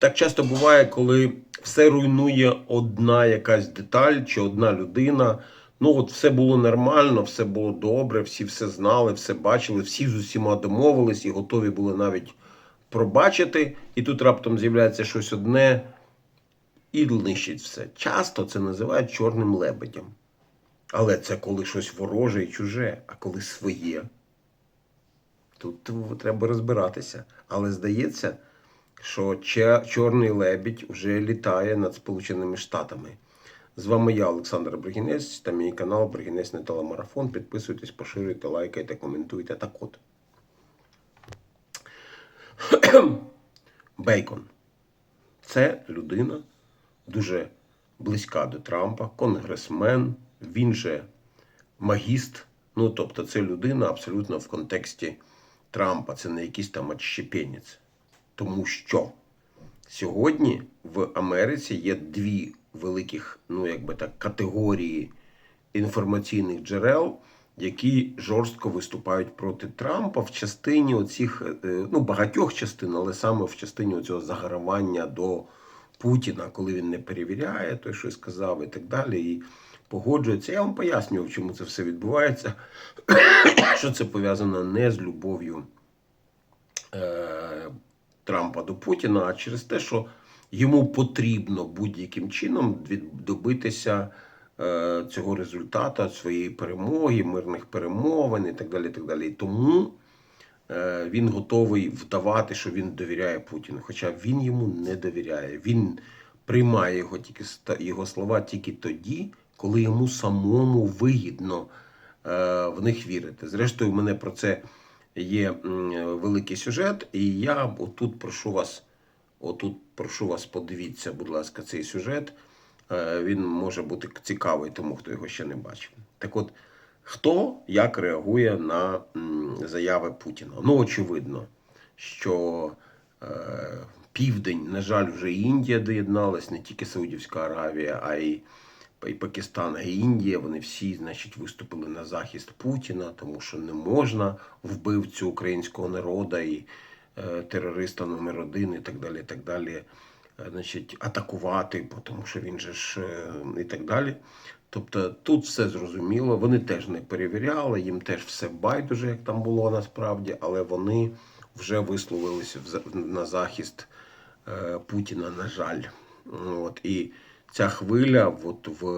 Так часто буває, коли все руйнує одна якась деталь чи одна людина. Ну, от все було нормально, все було добре, всі все знали, все бачили, всі з усіма домовились і готові були навіть пробачити. І тут раптом з'являється щось одне і нищить все. Часто це називають чорним лебедем. Але це коли щось вороже і чуже, а коли своє. Тут треба розбиратися. Але здається, що чорний лебідь вже літає над Сполученими Штатами. З вами я, Олександр Бригінець, та мій канал Бригінець на телемарафон. Підписуйтесь, поширюйте, лайкайте, коментуйте. Так от. Бейкон. Це людина дуже близька до Трампа, конгресмен, він же магіст. Ну, тобто, це людина абсолютно в контексті Трампа, це не якийсь там отщепенець. Тому що сьогодні в Америці є дві великих, ну якби так, категорії інформаційних джерел, які жорстко виступають проти Трампа в частині оцих, е, ну багатьох частин, але саме в частині цього загравання до Путіна, коли він не перевіряє той, що сказав, і так далі, і погоджується. Я вам пояснював, чому це все відбувається. що це пов'язано не з любов'ю е, Трампа до Путіна, а через те, що йому потрібно будь-яким чином добитися е, цього результату, своєї перемоги, мирних перемовин і так далі. І так далі. Тому е, він готовий вдавати, що він довіряє Путіну. Хоча він йому не довіряє. Він приймає його тільки його слова тільки тоді, коли йому самому вигідно е, в них вірити. Зрештою, мене про це є великий сюжет, і я отут прошу вас, отут прошу вас, подивіться, будь ласка, цей сюжет. Е, Він може бути цікавий тому, хто його ще не бачив. Так от, хто як реагує на заяви Путіна? Ну, очевидно, що е, південь, на жаль, вже Індія доєдналась, не тільки Саудівська Аравія, а й і Пакистан, і Індія, вони всі, значить, виступили на захист Путіна, тому що не можна вбивцю українського народу і е, терориста номер один, і так далі, і так далі, е, значить, атакувати, тому що він же ж е, і так далі. Тобто тут все зрозуміло, вони теж не перевіряли, їм теж все байдуже, як там було насправді, але вони вже висловилися на захист е, Путіна, на жаль. От, і ця хвиля от в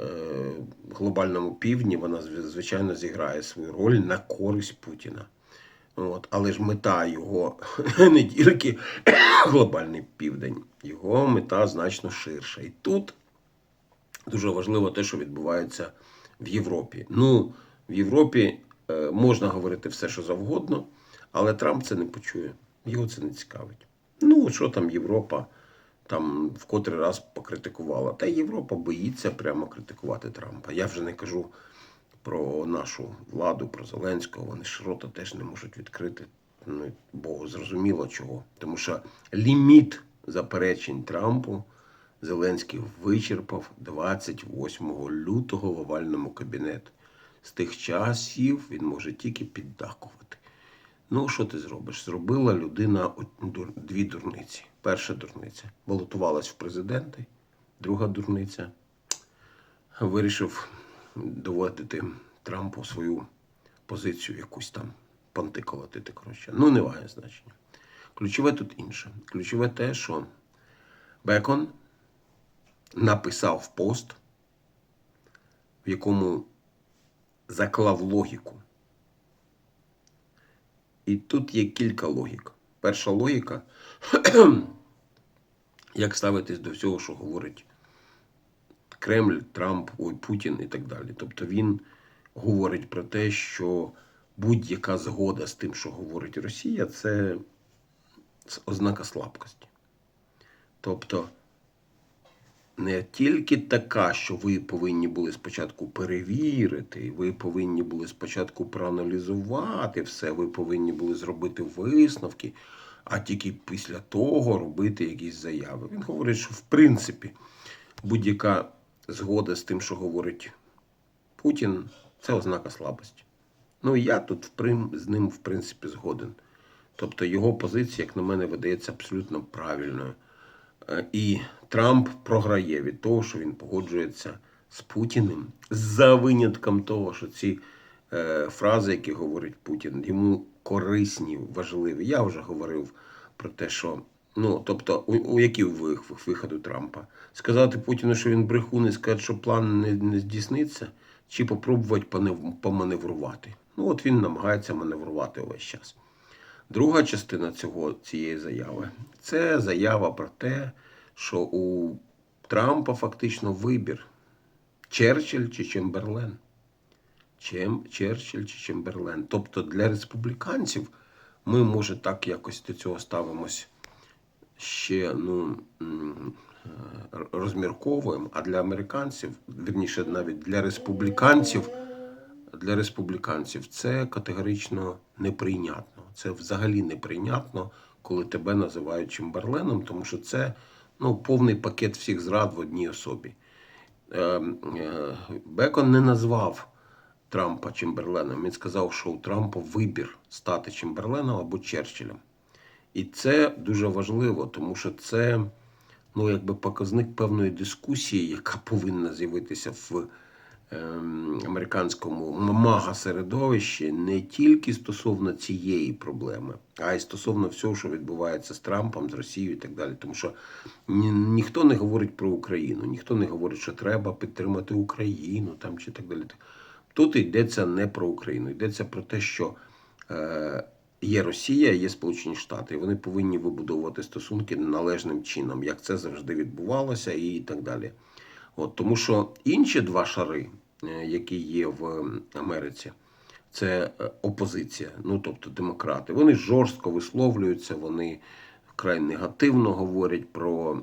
е, глобальному півдні, вона звичайно зіграє свою роль на користь Путіна. От, але ж мета його не тільки глобальний південь, його мета значно ширша. І тут дуже важливо те, що відбувається в Європі. Ну, в Європі е, можна говорити все, що завгодно, але Трамп це не почує. Його це не цікавить. Ну, що там Європа там в котрий раз покритикувала. Та Європа боїться прямо критикувати Трампа. Я вже не кажу про нашу владу, про Зеленського. Вони ж теж не можуть відкрити. Ну, бо зрозуміло чого. Тому що ліміт заперечень Трампу Зеленський вичерпав 28 лютого в овальному кабінеті. З тих часів він може тільки піддакувати. Ну, що ти зробиш? Зробила людина дві дурниці. Перша дурниця балотувалась в президенти, друга дурниця вирішив доводити Трампу свою позицію якусь там понти колотити. Коротше. Ну, не має значення. Ключове тут інше. Ключове те, що Бекон написав пост, в якому заклав логіку. І тут є кілька логік. Перша логіка, як ставитись до всього, що говорить Кремль, Трамп, ой, Путін і так далі. Тобто він говорить про те, що будь-яка згода з тим, що говорить Росія, це ознака слабкості. Тобто не тільки така, що ви повинні були спочатку перевірити, ви повинні були спочатку проаналізувати все, ви повинні були зробити висновки, а тільки після того робити якісь заяви. Він говорить, що в принципі будь-яка згода з тим, що говорить Путін, це ознака слабості. Ну я тут з ним, в принципі, згоден. Тобто його позиція, як на мене, видається абсолютно правильною. Е, І Трамп програє від того, що він погоджується з Путіним, за винятком того, що ці фрази, які говорить Путін, йому корисні, важливі. Я вже говорив про те, що ну, тобто, у, у які ви- виходи Трампа? Сказати Путіну, що він брехун, і сказати, що план не, не здійсниться, чи попробувати поманеврувати. Ну, от він намагається маневрувати увесь час. Друга частина цього, цієї заяви це заява про те, що у Трампа фактично вибір Черчилль чи Чемберлен. Чем, Черчилль чи Чемберлен. Тобто для республіканців ми, може, так якось до цього ставимось ще ну, розмірковуємо, а для американців, вірніше, навіть для республіканців, для республіканців це категорично неприйнятно. Це взагалі неприйнятно, коли тебе називають Чемберленом, тому що це ну, повний пакет всіх зрад в одній особі. Е, е, Бекон не назвав Трампа Чемберленом. Він сказав, що у Трампа вибір стати Чемберленом або Черчиллем. І це дуже важливо, тому що це ну, якби показник певної дискусії, яка повинна з'явитися в ем, американському мага-середовищі не тільки стосовно цієї проблеми, а й стосовно всього, що відбувається з Трампом, з Росією і так далі. Тому що ні, ніхто не говорить про Україну, ніхто не говорить, що треба підтримати Україну там чи так далі. Тут йдеться не про Україну, йдеться про те, що е, є Росія, є Сполучені Штати, і вони повинні вибудовувати стосунки належним чином, як це завжди відбувалося, і так далі. От, тому що інші два шари, е, які є в Америці, це е, опозиція, ну тобто демократи. Вони жорстко висловлюються, вони вкрай негативно говорять про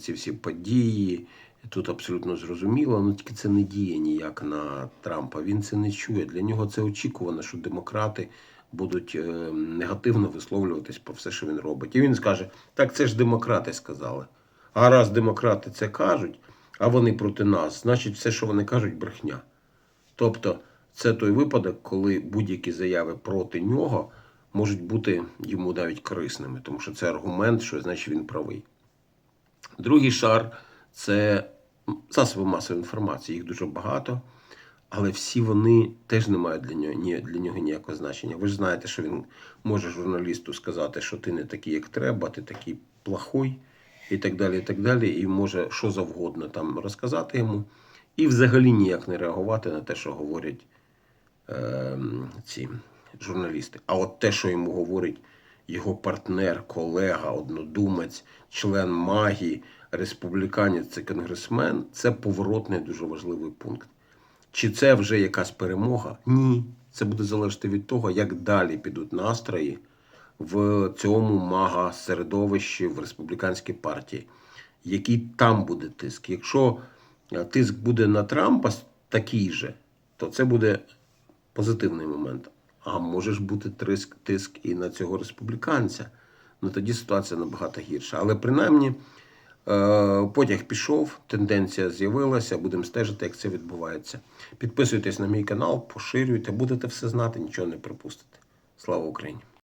ці всі події. Тут абсолютно зрозуміло, ну тільки це не діє ніяк на Трампа. Він це не чує. Для нього це очікувано, що демократи будуть е, негативно висловлюватись про все, що він робить. І він скаже: так це ж демократи сказали. А раз демократи це кажуть, а вони проти нас, значить, все, що вони кажуть, брехня. Тобто, це той випадок, коли будь-які заяви проти нього можуть бути йому навіть корисними, тому що це аргумент, що значить він правий. Другий шар це засоби масової інформації, їх дуже багато, але всі вони теж не мають для нього, ні, для нього ніякого значення. Ви ж знаєте, що він може журналісту сказати, що ти не такий, як треба, ти такий плохой, і так далі, і так далі, і може що завгодно там розказати йому, і взагалі ніяк не реагувати на те, що говорять е, ці журналісти. А от те, що йому говорить його партнер, колега, однодумець, член магії, республіканець, це конгресмен, це поворотний дуже важливий пункт. Чи це вже якась перемога? Ні. Це буде залежати від того, як далі підуть настрої в цьому мага середовищі в республіканській партії. Який там буде тиск? Якщо е, тиск буде на Трампа такий же, то це буде позитивний момент. А може ж бути тиск, тиск і на цього республіканця. Ну тоді ситуація набагато гірша. Але принаймні потяг пішов, тенденція з'явилася, будемо стежити, як це відбувається. Підписуйтесь на мій канал, поширюйте, будете все знати, нічого не пропустите. Слава Україні!